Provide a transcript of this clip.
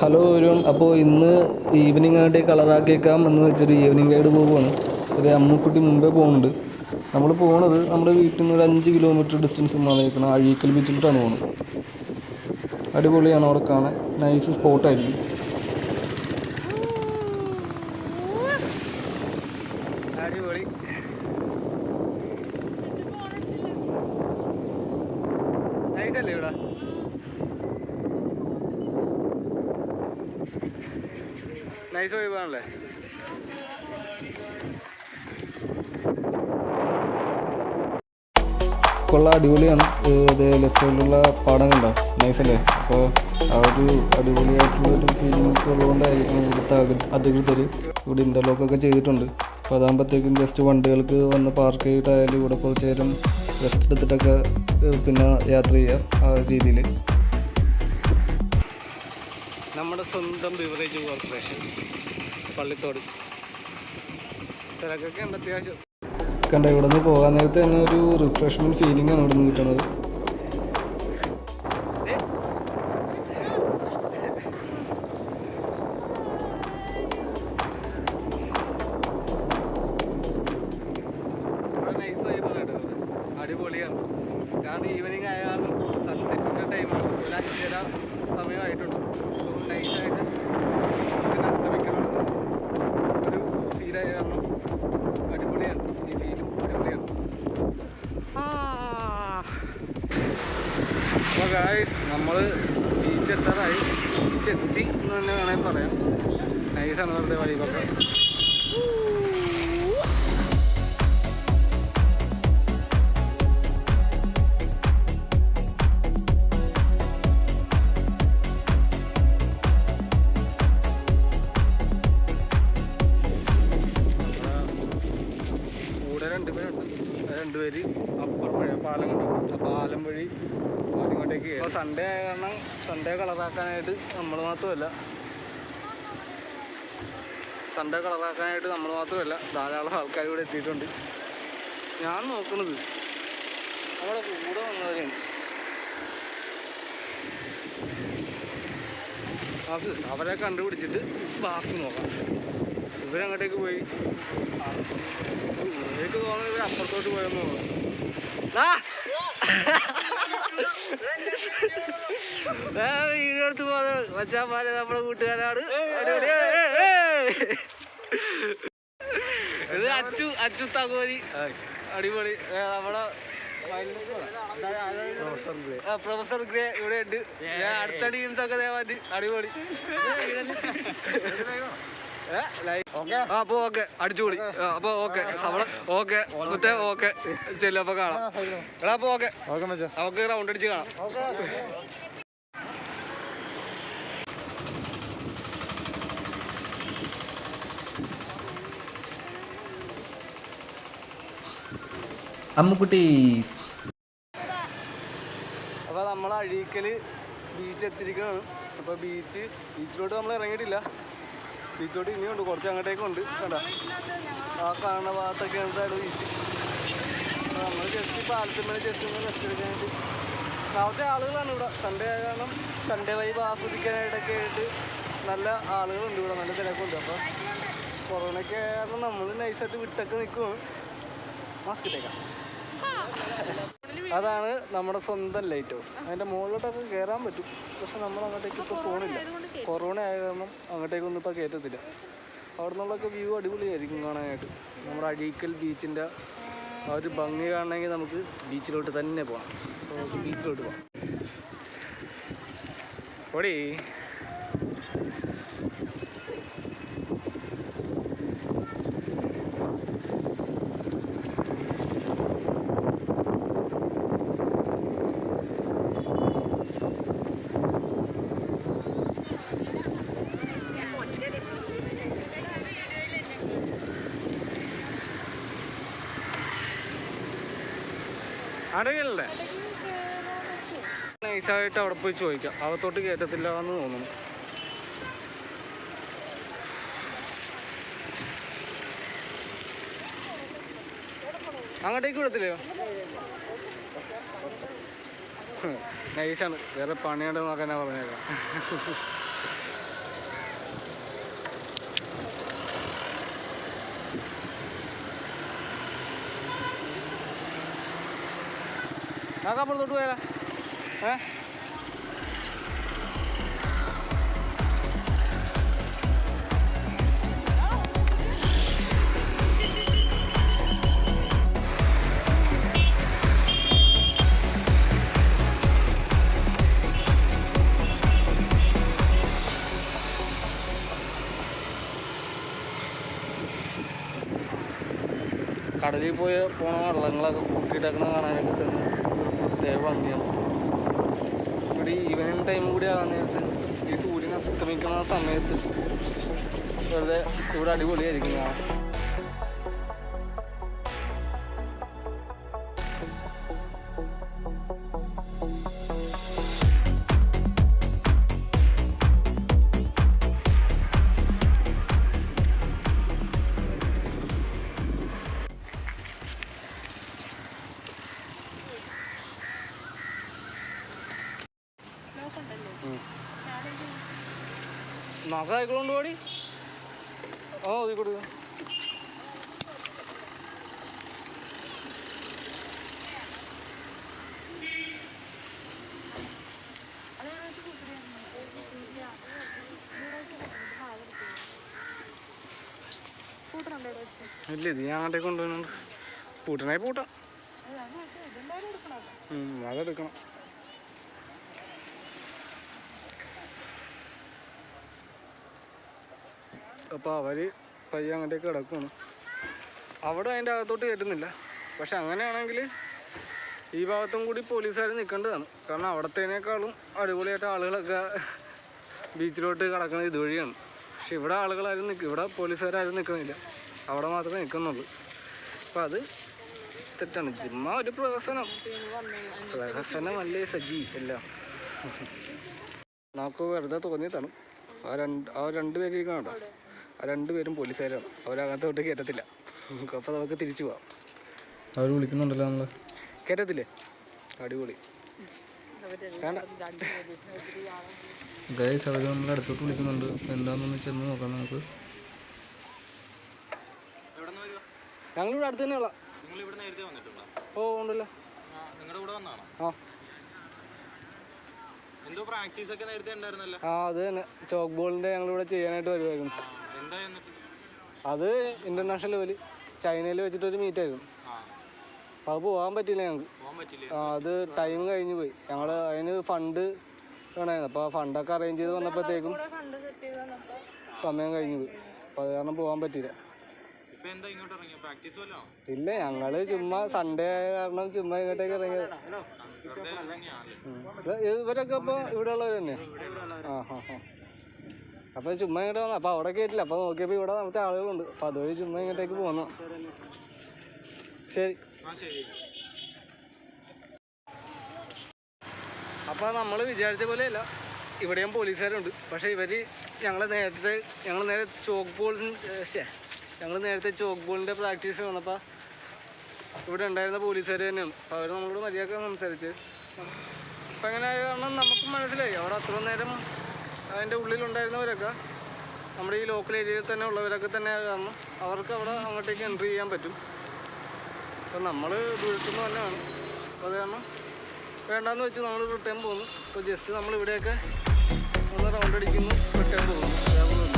Hello Varun അപ്പോൾ ഇന്ന് evening ആയിട്ട് കളറാക്കിയേക്കാം എന്ന് വെച്ചൊരു ഈവനിങ് ഗൈഡ് പോകുവാണ് അത് അമ്മുക്കുട്ടി മുമ്പേ പോകുന്നുണ്ട് നമ്മൾ പോകുന്നത് നമ്മുടെ വീട്ടിൽ നിന്ന് ഒരു അഞ്ച് കിലോമീറ്റർ ഡിസ്റ്റൻസ് നിൽക്കണം അഴീക്കൽ ബീച്ചിലിട്ടാണ് പോകുന്നത് അടിപൊളിയാണ് അവിടെ കാണാൻ. നൈസ് സ്പോട്ടായിരിക്കും അടിപൊളി നൈസല്ലേ ഇവിടെ നൈസ് വൈബാണല്ലേ കൊള്ള അടിപൊളിയാണ്. ലെഫ്റ്റ് സൈഡിലുള്ള പാടം നൈസല്ലേ അപ്പോൾ ആ ഒരു അടിപൊളിയായിട്ടുള്ള ഒരു ഫീലിംഗ് ഒക്കെ ഉള്ളതുകൊണ്ടായിരിക്കണം ഇവിടുത്തെ അധി- അധികൃതർ ഇവിടെ ഇന്റർലോക്കൊക്കെ ചെയ്തിട്ടുണ്ട്. അപ്പോൾ അതാകുമ്പോഴത്തേക്കും ജസ്റ്റ് വണ്ടികൾക്ക് വന്ന് പാർക്ക് ചെയ്തിട്ടായാലും ഇവിടെ കുറച്ച് നേരം റെസ്റ്റ് എടുത്തിട്ടൊക്കെ പിന്നെ യാത്ര ചെയ്യാം ആ രീതിയിൽ. നമ്മുടെ സ്വന്തം ബിവറേജ് കോർപ്പറേഷൻ പള്ളിത്തോട്. തിരക്കൊക്കെ ഉണ്ട് അത്യാവശ്യം. കണ്ട ഇവിടെ നിന്ന് പോകാൻ നേരത്തെ തന്നെ ഒരു റിഫ്രഷ്മെന്റ് ഫീലിംഗ് ആണ് ഇവിടെ നിന്ന് കിട്ടുന്നത്. ആ രണ്ടുപേര് അപ്പുറം വഴി പാലം കണ്ടു പാലം വഴി ഇങ്ങോട്ടേക്ക് ഇപ്പോൾ സൺഡേ ആയ കാരണം സൺഡേ കളറാക്കാനായിട്ട് നമ്മൾ മാത്രമല്ല സൺഡേ കളറാക്കാനായിട്ട് നമ്മൾ മാത്രമല്ല ധാരാളം ആൾക്കാർ ഇവിടെ എത്തിയിട്ടുണ്ട്. ഞാൻ നോക്കുന്നത് നമ്മുടെ കൂടെ വന്നവരെയാണ് അത് അവരെ കണ്ടുപിടിച്ചിട്ട് ബാക്കി നോക്കാം. ഇവരങ്ങോട്ടേക്ക് പോയി. എനിക്ക് തോന്നുന്നത് ഇവർ അപ്പുറത്തോട്ട് പോയെന്ന് തോന്നുന്നു. എടുത്ത് പോകുന്നത് മച്ചാന്മാരെ നമ്മുടെ കൂട്ടുകാരാണ്. ഇത് അച്ചു അച്ചു തകോരി അടിപൊളി. നമ്മളെ നമ്മുടെ പ്രൊഫസർ ഗ്രേ ഇവിടെ ഉണ്ട്. ഞാൻ അടുത്ത ടീംസ് ഒക്കെ ദേവാറ്റ് അടിപൊളി. അപ്പൊ ഓക്കെ. അടിച്ചുപൊളി. അപ്പൊ ഓക്കെ. നമ്മൾ ഓക്കെ. മുത്തേ ഓക്കെ. ചെല്ലു അപ്പൊ കാണാം. എടാ അപ്പൊ ഓക്കെ. നമുക്ക് റൗണ്ട് അടിച്ച് കാണാം. അമ്മുക്കുട്ടീസ് അപ്പോൾ നമ്മൾ അഴീക്കൽ ബീച്ച് എത്തിയിരിക്കുകയാണ് അപ്പോൾ ബീച്ച് ബീച്ചിലോട്ട് നമ്മൾ ഇറങ്ങിയിട്ടില്ല. ബീച്ചിലോട്ട് ഇനിയുണ്ട് കുറച്ച് അങ്ങോട്ടേക്കുണ്ട് കണ്ട? ആ കാണുന്ന ഭാഗത്തൊക്കെയാണ് ബീച്ച് അപ്പോൾ നമ്മൾ ജസ്റ്റ് പാലത്തിന്മേൽ ജസ്റ്റ് ഒന്ന് റെസ്റ്റ് എടുക്കാനായിട്ട്. ആളുകളാണ് ഇവിടെ. സൺഡേ ആയ കാരണം സൺഡേ വൈബ് ആസ്വദിക്കാനായിട്ടൊക്കെ ആയിട്ട് നല്ല ആളുകളുണ്ട് ഇവിടെ. നല്ല തിരക്കുണ്ട്. അപ്പോൾ കൊറോണയ്ക്ക് കാരണം നമ്മൾ നൈസായിട്ട് വിട്ടൊക്കെ നിൽക്കുവാണ് മാസ്ക് ഇട്ടേക്കാം. അതാണ് നമ്മുടെ സ്വന്തം ലൈറ്റ് ഹൗസ് അതിന്റെ മുകളിലോട്ടൊക്കെ കയറാൻ പറ്റും. പക്ഷെ നമ്മൾ അങ്ങോട്ടേക്ക് ഇപ്പോൾ പോകണില്ല കൊറോണ ആയ കാരണം അങ്ങോട്ടേക്കൊന്നും ഇപ്പോൾ കയറ്റത്തില്ല അവിടെ നിന്നുള്ളൊക്കെ വ്യൂ അടിപൊളിയായിരിക്കും കാണാനായിട്ട്. നമ്മുടെ അഴീക്കൽ ബീച്ചിന്റെ ആ ഒരു ഭംഗി കാണണമെങ്കിൽ നമുക്ക് ബീച്ചിലോട്ട് തന്നെ പോകണം ബീച്ചിലോട്ട് പോകാം ഓടി. അടയല്ലേ നൈസായിട്ട് അവിടെ പോയി ചോദിക്കാം. അകത്തോട്ട് കയറ്റത്തില്ല എന്ന് തോന്നുന്നു. അങ്ങോട്ടേക്ക് വിടത്തില്ലയോ? നൈസാണ്. വേറെ പണിയുണ്ടെന്ന് നോക്കാനാ പറഞ്ഞേക്കാം നമുക്ക് അപ്പുറത്തോട്ട് പോയാലോ ഏ കടലിൽ പോയി പോണ വള്ളങ്ങളൊക്കെ കൂട്ടിയിട്ടേക്കണ കാണാനൊക്കെ തന്നെ ഒരു പ്രത്യേക ഭംഗിയാണ്. ഇവിടെ ഈവനിങ് ടൈം കൂടി നേരത്ത് ഈ സൂര്യൻ അസ്തമിക്കുന്ന സമയത്ത് വെറുതെ ഇവിടെ അടിപൊളിയായിരിക്കും നമുക്ക് പോടി. ഓ ഒതുക്കി കൊടുക്കുക ഇല്ല ഇത് ഞാൻ അങ്ങോട്ടേക്ക് കൊണ്ടുപോകുന്നുണ്ട്. പൂട്ടനായി പൂട്ടാം. അതെടുക്കണം. അപ്പോൾ അവർ പയ്യെ അങ്ങോട്ടേക്ക് കിടക്കുകയാണ് അവിടെ അതിന്റെ അകത്തോട്ട് കയറ്റുന്നില്ല. പക്ഷെ അങ്ങനെയാണെങ്കിൽ ഈ ഭാഗത്തും കൂടി പോലീസുകാർ നിൽക്കേണ്ടതാണ് കാരണം അവിടത്തേനേക്കാളും അടിപൊളിയായിട്ട് ആളുകളൊക്കെ ബീച്ചിലോട്ട് കിടക്കുന്നത് ഇതുവഴിയാണ്. പക്ഷെ ഇവിടെ ആളുകളാരും നിൽക്കും ഇവിടെ പോലീസുകാരും നിൽക്കുന്നില്ല അവിടെ മാത്രമേ നിൽക്കുന്നുള്ളൂ അപ്പം അത് തെറ്റാണ്. ചുമ്മാ ഒരു പ്രഹസനം. പ്രഹസനമല്ലേ സജി എല്ലാം. നമുക്ക് വെറുതെ തോന്നിയതാണ്. ആ രണ്ട് ആ രണ്ട് പേര് ഇരിക്കണോ ആ രണ്ട് പേരും പോലീസുകാരാണ് അവരകത്തോട്ട് കയറ്റത്തില്ല അപ്പോൾ നമുക്ക് തിരിച്ചു പോവാം. അവർ വിളിക്കുന്നുണ്ടല്ലോ നമ്മൾ കയറ്റത്തില്ലേ അടിപൊളി. ഗൈസ് അവർ നമ്മളെ അടുത്തോട്ട് വിളിക്കുന്നുണ്ട്. എന്താണെന്ന് ചെന്ന് നോക്കാം നമുക്ക്. ഞങ്ങളിവിടെ അടുത്ത് തന്നെയുള്ള ഓ ഉണ്ടല്ലോ. നിങ്ങളുടെ കൂടെ വന്നാണോ? ആ. എന്തോ പ്രാക്ടീസ് ഒക്കെ നേരത്തെ ഉണ്ടായിരുന്നല്ലോ. ആ അത് തന്നെ. ചോക്ക് ബോളിന്റെ ഞങ്ങളിവിടെ ചെയ്യാനായിട്ട് വരുമായിരുന്നു അത് ഇന്റർനാഷണൽ ലെവൽ ചൈനയിൽ വെച്ചിട്ടൊരു മീറ്റ് ആയിരുന്നു. അപ്പൊ അപ്പോൾ അത് പോകാൻ പറ്റില്ല ഞങ്ങൾക്ക് പോകാൻ പറ്റില്ലേ അത് ടൈം കഴിഞ്ഞു പോയി. ഞങ്ങൾ അതിന് ഫണ്ട് വേണമായിരുന്നു. അപ്പോൾ ആ ഫണ്ടൊക്കെ അറേഞ്ച് ചെയ്ത് വന്നപ്പോഴത്തേക്കും സമയം കഴിഞ്ഞു പോയി. അപ്പോൾ അത് കാരണം പോകാൻ പറ്റിയില്ല. ഇപ്പൊ എന്താ ഇങ്ങോട്ട് ഇറങ്ങിയ? പ്രാക്ടീസ് വല്ലോ? ഇല്ല ഞങ്ങൾ ചുമ്മാ സൺഡേ ആയ കാരണം ചുമ്മാ ഇങ്ങോട്ടേക്ക് ഇറങ്ങിയത് ഇവരൊക്കെ ഇപ്പൊ ഇവിടെ ഉള്ളവർ തന്നെ ആ ഹാ ഹാ. അപ്പോൾ ചുമ്മാ ഇങ്ങോട്ട് വന്നു അപ്പോൾ അവിടെ കയറ്റില്ല അപ്പോൾ നോക്കിയപ്പോൾ ഇവിടെ നമുക്ക് ആളുകളുണ്ട്. അപ്പോൾ അതുവഴി ചുമ്മാ ഇങ്ങോട്ടേക്ക് പോന്നു. ശരി. അപ്പൊ നമ്മൾ അപ്പോൾ നമ്മൾ വിചാരിച്ച പോലെയല്ല. ഇവിടെയും പോലീസുകാരുണ്ട്. പക്ഷേ ഇവർ ഞങ്ങൾ നേരത്തെ ഞങ്ങൾ നേരെ ചോക്ക് ബോൾ ഞങ്ങൾ നേരത്തെ ചോക്ക് ബോളിന്റെ പ്രാക്ടീസ് വന്നപ്പോൾ ഇവിടെ ഉണ്ടായിരുന്ന പോലീസുകാർ തന്നെയാണ്. അപ്പോൾ അവർ നമ്മളോട് മര്യാദ സംസാരിച്ച്. അപ്പം അങ്ങനെ കാരണം നമുക്ക് മനസ്സിലായി. അവിടെ അത്ര നേരം അതിന്റെ ഉള്ളിലുണ്ടായിരുന്നവരൊക്കെ നമ്മുടെ ഈ ലോക്കൽ ഏരിയയിൽ തന്നെ ഉള്ളവരൊക്കെ തന്നെ കാരണം അവർക്ക് അവിടെ അങ്ങോട്ടേക്ക് എൻട്രി ചെയ്യാൻ പറ്റും. അപ്പം നമ്മൾ ദൂരത്തുനിന്ന് തന്നെയാണ്. അപ്പോൾ അത് കാരണം വേണ്ടാന്ന് വെച്ച് നമ്മൾ റിട്ടേൺ പോകുന്നു. ഇപ്പോൾ ജസ്റ്റ് നമ്മൾ ഇവിടെയൊക്കെ ഒന്ന് റൗണ്ട് അടിക്കുന്നു റിട്ടേൺ പോകുന്നു. അതേപോലെ